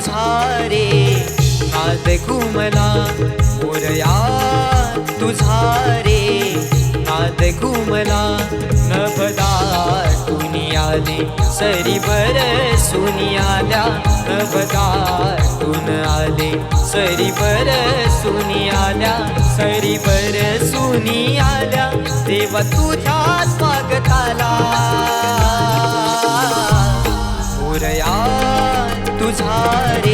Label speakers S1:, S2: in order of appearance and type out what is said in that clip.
S1: तुझा रे नाद घुमला मोरया तुझा रे नाद घुमला नभदा तुनी आले सरीवर सुनी आल्या नभदा तुन आले सरीवर सुनी आल्या सरीवर सुनी आल्या देवा तुझ्या स्वागत तुझा